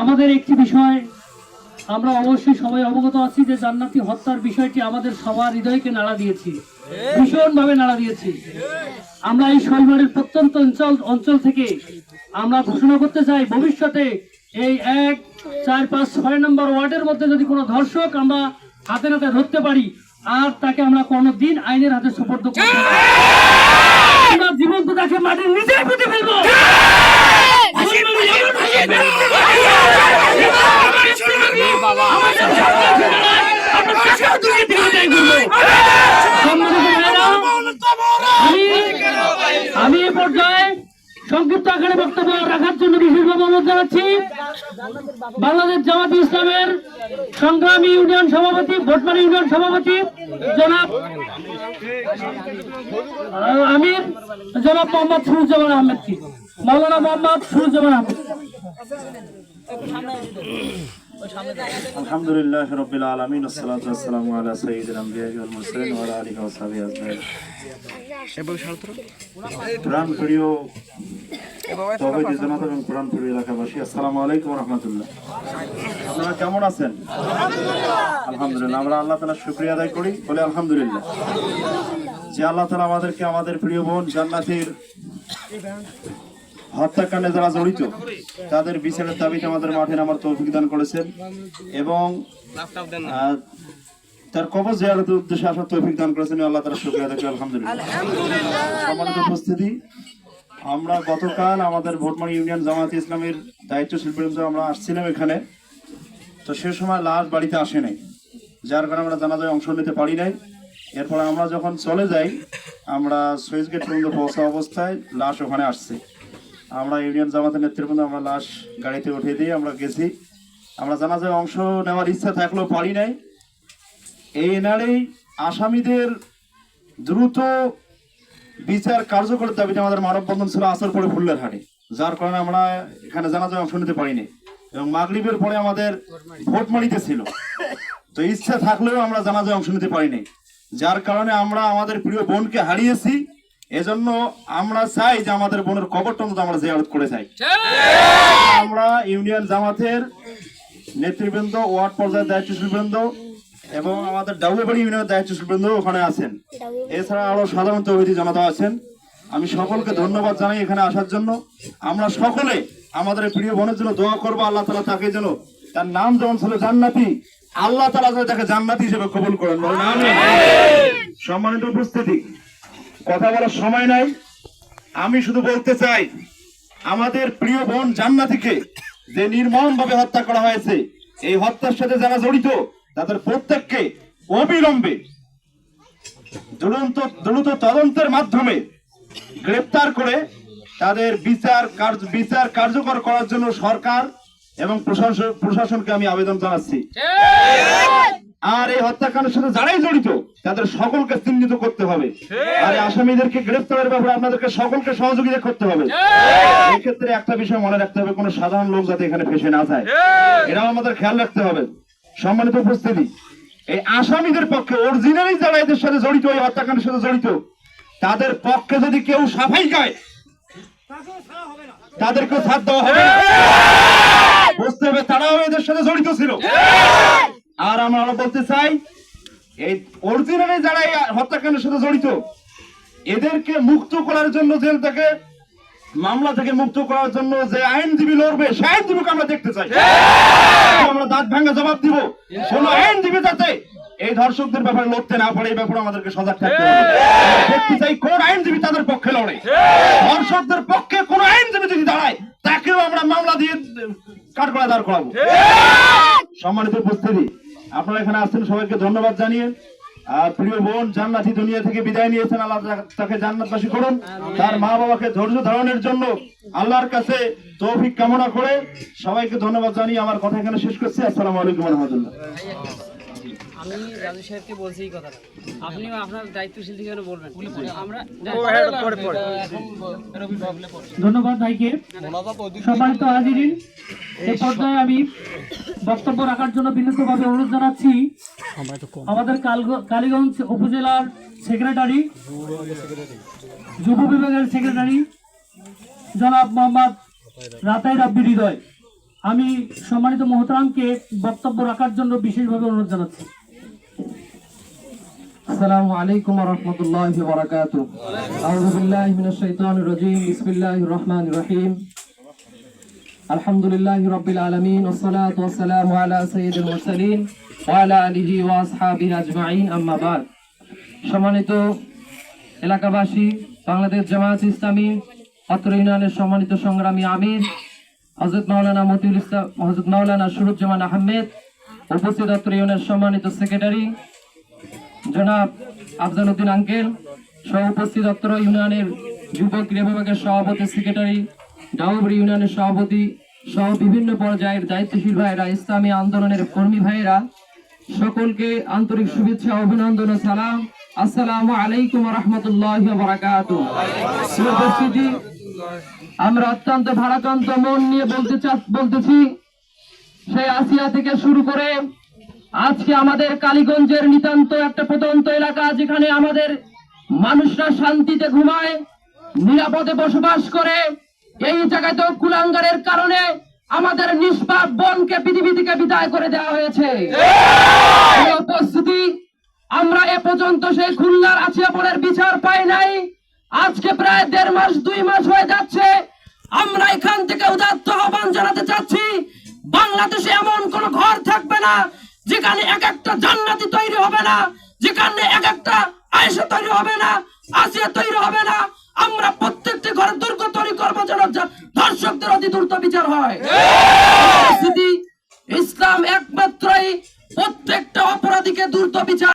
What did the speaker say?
আমাদের একটি বিষয়, আমরা অবশ্যই সবাই অবগত আছি যে জান্নাতি হত্যার বিষয়টি আমাদের সবার হৃদয়কে নাড়া দিয়েছি, ভীষণভাবে নাড়া দিয়েছি আমরা এই শৈবারের প্রত্যন্ত অঞ্চল অঞ্চল থেকে আমরা ঘোষণা করতে চাই, ভবিষ্যতে এই এক, চার, পাঁচ, ছয় নম্বর ওয়ার্ডের মধ্যে যদি কোনো ধর্ষক আমরা হাতে নাতে ধরতে পারি, আর তাকে আমরা কোনোদিন আইনের হাতে সুপর্দ করতে। আমরা জীবন্ত তাকে মাটির নিচে পুঁতে ফেলব সম্মানিত ভাইয়েরা, আমি আমি এই পর্যায়ে সংক্ষিপ্ত আকারে বক্তব্য রাখার জন্য বিশেষভাবে অনুরোধ জানাচ্ছি। বাংলাদেশ জামাত ইসলামের সংগ্রামী ইউনিয়ন সভাপতি ভোটমারি ইউনিয়ন সভাপতি, জনাব আমির, জনাব মোহাম্মদ সুরুজ্জামান আহমেদকে মৌলানা মোহাম্মদ সুরুজ্জামান আহমেদ। আলহামদুলিল্লাহ রবিল আলমিন ওয়াল মুরসালিন ওয়া আলা প্রাণ প্রিয় এবং এলাকাবাসী, আসসালামু আপনারা কেমন আছেন? আলহামদুলিল্লাহ, আমরা আদায় করি, বলে আলহামদুলিল্লাহ। যে আল্লাহ আমাদেরকে, আমাদের প্রিয় বোন জান্নাতের হত্যাকাণ্ডে যারা জড়িত তাদের বিচারের দাবিতে আমাদের মাঠে নামার তৌফিক দান করেছেন এবং তার কবর জিয়ারতের উদ্দেশ্যে আসার তৌফিক দান করেছেন। আল্লাহ তারা শুকরিয়া দেখি আলহামদুলিল্লাহ। সম্মানিত উপস্থিতি আমরা গতকাল আমাদের ভোটমারি ইউনিয়ন জামাত ইসলামের দায়িত্বশীল পর্যন্ত আমরা আসছিলাম এখানে। তো সে সময় লাশ বাড়িতে আসে নাই যার কারণে আমরা জানাজায় অংশ নিতে পারি নাই। এরপর আমরা যখন চলে যাই আমরা সুইচ গেট পর্যন্ত পৌঁছা অবস্থায় লাশ ওখানে আসছে। আমরা ইউনিয়ন জামাতের নেতৃবৃন্দ, আমরা লাশ গাড়িতে উঠিয়ে দিয়ে আমরা গেছি। আমরা জানাজায় অংশ নেওয়ার ইচ্ছা থাকলেও পারি নাই। এই এনারেই আসামিদের দ্রুত বিচার কার্যকর দাবিতে আমাদের মানববন্ধন ছিল আসর পরে ফুল্লের হাটে যার কারণে আমরা এখানে জানাজায় অংশ নিতে পারিনি এবং মাগরিবের পরে আমাদের ভোট মারিতে ছিল। তো ইচ্ছা থাকলেও আমরা জানাজায় অংশ নিতে পারিনি, যার কারণে আমরা আমাদের প্রিয় বোনকে হারিয়েছি। এজন্য আমরা চাই যে আমাদের বোনের কবরটা আমরা জিয়ারত করে যাই। আমরা ইউনিয়ন জামাতের নেতৃবৃন্দ ওয়ার্ড পর্যায়ের দায়িত্বশীলবৃন্দ এবং আমাদের ডাউবাড়ি ইউনিয়নের দায়িত্বশীলবৃন্দ ওখানে আছেন। এছাড়া আরও সাধারণ তৌহিদি জনতা আছেন। আমি সকলকে ধন্যবাদ জানাই এখানে আসার জন্য। আমরা সকলে আমাদের প্রিয় বোনের জন্য দোয়া করব আল্লাহ তালা তাকে যেন তার নাম যেমন ছিল জান্নাতি আল্লাহ তালা যেন তাকে জান্নাতি হিসেবে কবুল করেন। সম্মানিত উপস্থিতি কথা বলার সময় নাই। আমি শুধু বলতে চাই, আমাদের প্রিয় বোন জান্নাতিকে যে নির্মম ভাবে হত্যা করা হয়েছে, এই হত্যার সাথে যারা জড়িত, তাদের প্রত্যেককে অবিলম্বে দ্রুত তদন্তের মাধ্যমে গ্রেপ্তার করে তাদের বিচার কার্য বিচার কার্যকর করার জন্য সরকার এবং প্রশাসন প্রশাসনকে আমি আবেদন জানাচ্ছি। আর এই হত্যাকাণ্ডের সাথে যারাই জড়িত তাদের সকলকে চিহ্নিত করতে হবে। আর আসামিদেরকে গ্রেফতারের ব্যাপারে আপনাদেরকে সকলকে সহযোগিতা করতে হবে। এক্ষেত্রে একটা বিষয় মনে রাখতে হবে কোনো সাধারণ লোক যাতে এখানে ফেসে না যায়। এটাও আমাদের খেয়াল রাখতে হবে। সম্মানিত উপস্থিতি এই আসামিদের পক্ষে অরিজিনালি যারা এদের সাথে জড়িত এই হত্যাকাণ্ডের সাথে জড়িত তাদের পক্ষে যদি কেউ সাফাই গায় তাদেরকেও ছাড় দেওয়া হবে বুঝতে হবে তারাও এদের সাথে জড়িত ছিল। আর আমরা বলতে চাই এই অরিজিনালি যারা এই হত্যাকাণ্ডের সাথে জড়িত এদেরকে মুক্ত করার জন্য জেল থেকে মামলা থেকে মুক্ত করার জন্য যে আইনজীবী লড়বে সে আইনজীবীকে আমরা দেখতে চাই। আমরা দাঁত ভাঙ্গা জবাব দিব। কোন আইনজীবী যাতে এই ধর্ষকদের ব্যাপারে লড়তে না পারে এই ব্যাপারে আমাদেরকে সজাগ থাকতে হবে। দেখতে চাই কোন আইনজীবী তাদের পক্ষে লড়ে। ধর্ষকদের পক্ষে কোন আইনজীবী যদি দাঁড়ায় তাকেও আমরা মামলা দিয়ে কাঠগড়ায় দাঁড় করাবো। সম্মানিত উপস্থিতি আপনারা এখানে আসছেন, সবাইকে ধন্যবাদ জানিয়ে। আর প্রিয় বোন, জান্নাতি দুনিয়া থেকে বিদায় নিয়েছেন, আল্লাহ তাকে জান্নাতবাসী করুন। তার মা বাবাকে ধৈর্য ধারণের জন্য আল্লাহর কাছে তৌফিক কামনা করে সবাইকে ধন্যবাদ জানিয়ে আমার কথা এখানে শেষ করছি। আসসালামু আলাইকুম রহমতুল্লাহ। আমি রাজু সাহেবকে বলছি এই কথাটা। আপনিও আপনার দায়িত্বশীল থেকে বলবেন। আমরা ধন্যবাদ ভাইকে। সম্মানিত হাজিরিন এই পর্যায়ে আমি বক্তব্য রাখার জন্য বিনীতভাবে অনুরোধ জানাচ্ছি। আমাদের কালীগঞ্জ উপজেলার সেক্রেটারি যুব বিভাগের সেক্রেটারি জনাব মোহাম্মদ রাতাই রাব্বি হৃদয়। আমি সম্মানিত মোহতারামকে বক্তব্য রাখার জন্য বিশেষভাবে অনুরোধ জানাচ্ছি। السلام عليكم ورحمة الله وبركاته أعوذ بالله من الشيطان الرجيم بسم الله الرحمن الرحيم الحمد لله رب العالمين والصلاة والسلام على سيد المرسلين وعلى آله وأصحابه أجمعين أما بعد সম্মানিত এলাকাবাসী বাংলাদেশ জামায়াত ইসলামী অত্র ইউনিয়নের সম্মানিত সংগ্রামী আমির হজরত মাওলানা মতিউল ইসলাম হজরত মাওলানা সুরুজ্জামান আহমেদ উপস্থিত অত্র ইউনিয়নের সম্মানিত সেক্রেটারি জনাব আফজাল উদ্দিন আঙ্কেল সহ উপস্থিত অত্র ইউনিয়নের যুব ক্রীড়া বিভাগের সভাপতি সেক্রেটারি ডাউবরি ইউনিয়নের সভাপতি সহ বিভিন্ন পর্যায়ের দায়িত্বশীল ভাইয়েরা, ইসলামী আন্দোলনের কর্মী ভাইয়েরা, সকলকে আন্তরিক শুভেচ্ছা, অভিনন্দন ও সালাম। আসসালামু আলাইকুম রহমতুল্লাহ উপস্থিতি, আমরা অত্যন্ত ভারাক্রান্ত মন নিয়ে বলতে বলতেছি, সেই আসিয়া থেকে শুরু করে আজকে আমাদের কালীগঞ্জের নিতান্ত একটা প্রত্যন্ত এলাকা, যেখানে আমাদের মানুষরা শান্তিতে ঘুমায়, নিরাপদে বসবাস করে। এই জায়গায় তো কুলাঙ্গারের কারণে আমাদের নিষ্পাপ বনকে পৃথিবী থেকে বিদায় করে দেওয়া হয়েছে। উপস্থিতি আমরা এ পর্যন্ত সেই খুলনার আছিয়াপনের বিচার পাই নাই। আজকে প্রায় দেড় মাস, দুই মাস হয়ে যাচ্ছে। আমরা এখান থেকে উদাত্ত আহ্বান জানাতে চাচ্ছি, বাংলাদেশে এমন কোন ঘর থাকবে না যেখানে এক একটা জান্নাতি তৈরি হবে না যেখানে এক একটা আয়সা তৈরি হবে না আসিয়া তৈরি হবে না আমরা প্রত্যেকটি ঘরে দুর্গ তৈরি করব যেন ধর্ষকদের অতি দ্রুত বিচার হয়। ইসলাম একমাত্রই প্রত্যেকটা অপরাধীকে দ্রুত বিচার